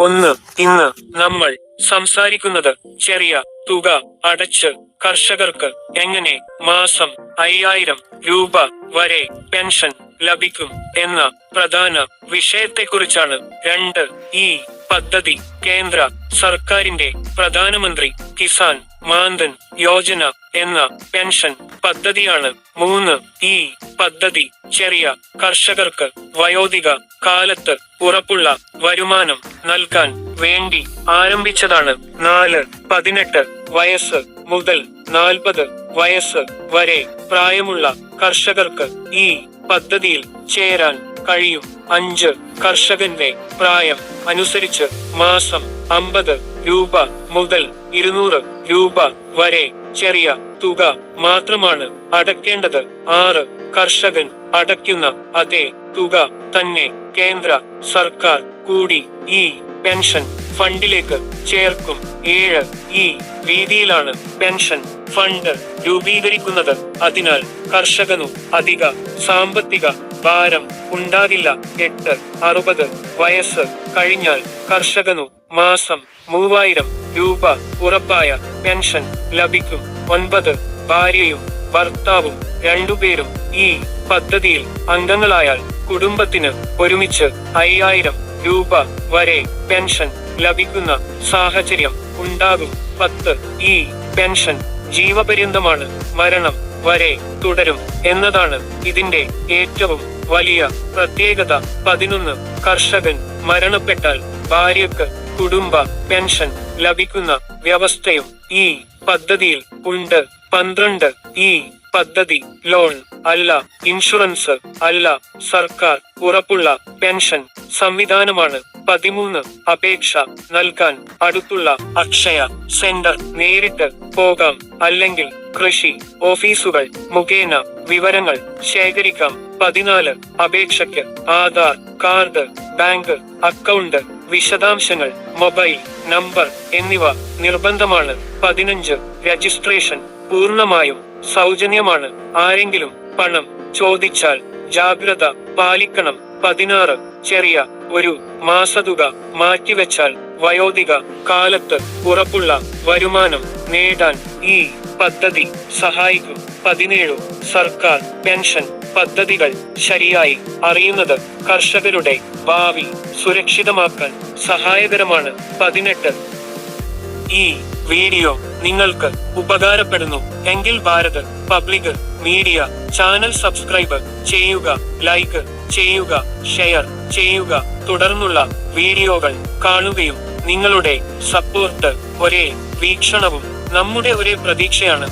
ഒന്ന് ഇന്ന് നമ്മൾ സംസാരിക്കുന്നത് ചെറിയ തുക അടച്ച് കർഷകർക്ക് എങ്ങനെ മാസം അയ്യായിരം രൂപ വരെ പെൻഷൻ ലഭിക്കും എന്ന പ്രധാന വിഷയത്തെക്കുറിച്ചാണ് രണ്ട് ഈ പദ്ധതി. കേന്ദ്ര സർക്കാരിന്റെ പ്രധാനമന്ത്രി കിസാൻ മാന്തൻ യോജന എന്ന പെൻഷൻ പദ്ധതിയാണ്. മൂന്ന് ഈ പദ്ധതി ചെറിയ കർഷകർക്ക് വയോധിക കാലത്ത് ഉറപ്പുള്ള വരുമാനം നൽകാൻ വേണ്ടി ആരംഭിച്ചതാണ്. നാല് പതിനെട്ട് വയസ്സ് മുതൽ നാൽപ്പത് വയസ്സ് വരെ പ്രായമുള്ള കർഷകർക്ക് ഈ പദ്ധതിയിൽ ചേരാൻ കഴിയും. അഞ്ച് കർഷകന്റെ പ്രായം അനുസരിച്ച് മാസം അമ്പത് രൂപ മുതൽ ഇരുന്നൂറ് രൂപ വരെ ചെറിയ തുക മാത്രമാണ് അടക്കേണ്ടത് ആറ് കർഷകൻ അടയ്ക്കുന്ന അതേ തുക തന്നെ കേന്ദ്ര സർക്കാർ കൂടി ഈ പെൻഷൻ ഫണ്ടിലേക്ക് ചേർക്കും. ഏഴ് ഈ രീതിയിലാണ് പെൻഷൻ ഫണ്ട് രൂപീകരിക്കുന്നത്. അതിനാൽ കർഷകനു അധിക സാമ്പത്തിക ഭാരം ഉണ്ടാകില്ല. എട്ട് അറുപത് വയസ്സ് കഴിഞ്ഞാൽ കർഷകനു മാസം മൂവായിരം രൂപ ഉറപ്പായ പെൻഷൻ ലഭിക്കും. ഒൻപത് ഭാര്യയും ഭർത്താവും രണ്ടുപേരും ഈ പദ്ധതിയിൽ അംഗങ്ങളായാൽ കുടുംബത്തിന് ഒരുമിച്ച് അയ്യായിരം രൂപ വരെ പെൻഷൻ ലഭിക്കുന്ന സാഹചര്യം ഉണ്ടാകും. പത്ത്. ഈ പെൻഷൻ ജീവപര്യന്തമാണ്. മരണം വരെ തുടരും എന്നതാണ് ഇതിന്റെ ഏറ്റവും വലിയ പ്രത്യേകത. പതിനൊന്ന്. കർഷകൻ മരണപ്പെട്ടാൽ ഭാര്യക്ക് കുടുംബ പെൻഷൻ ലഭിക്കുന്ന വ്യവസ്ഥയും ഈ പദ്ധതിയിൽ ഉണ്ട്. പന്ത്രണ്ട്. ഈ പദ്ധതി ലോൺ അല്ല ഇൻഷുറൻസ് അല്ല സർക്കാർ ഉറപ്പുള്ള പെൻഷൻ സംവിധാനമാണ്. പതിമൂന്ന് അപേക്ഷ നൽകാൻ അടുത്തുള്ള അക്ഷയ സെന്റർ നേരിട്ട് പോകാം. അല്ലെങ്കിൽ കൃഷി ഓഫീസുകൾ മുഖേന വിവരങ്ങൾ ശേഖരിക്കാം. പതിനാല് അപേക്ഷയ്ക്ക് ആധാർ കാർഡ് ബാങ്ക് അക്കൗണ്ട് വിശദാംശങ്ങൾ മൊബൈൽ നമ്പർ എന്നിവ നിർബന്ധമാണ്. പതിനഞ്ച് രജിസ്ട്രേഷൻ പൂർണമായും സൗജന്യമാണ്. ആരെങ്കിലും പണം ചോദിച്ചാൽ ജാഗ്രത പാലിക്കണം. പതിനാറ് ചെറിയ ഒരു മാസതുക മാറ്റിവെച്ചാൽ വയോധിക കാലത്ത് ഉറപ്പുള്ള വരുമാനം നേടാൻ ഈ പദ്ധതി സഹായിക്കും. പതിനേഴു സർക്കാർ പെൻഷൻ പദ്ധതികൾ ശരിയായി അറിയുന്നത് കർഷകരുടെ ഭാവി സുരക്ഷിതമാക്കാൻ സഹായകരമാണ്. പതിനെട്ട് ഈ വീഡിയോ നിങ്ങൾക്ക് ഉപകാരപ്പെടുന്നു. എങ്കിൽ Bharat public media channel subscribe ചെയ്യുക ലൈക്ക് ചെയ്യുക ഷെയർ ചെയ്യുക. തുടർന്നുള്ള വീഡിയോകൾ കാണുകയും നിങ്ങളുടെ സപ്പോർട്ട് ഒരേ വീക്ഷണവും നമ്മുടെ ഒരേ പ്രതീക്ഷയാണ്.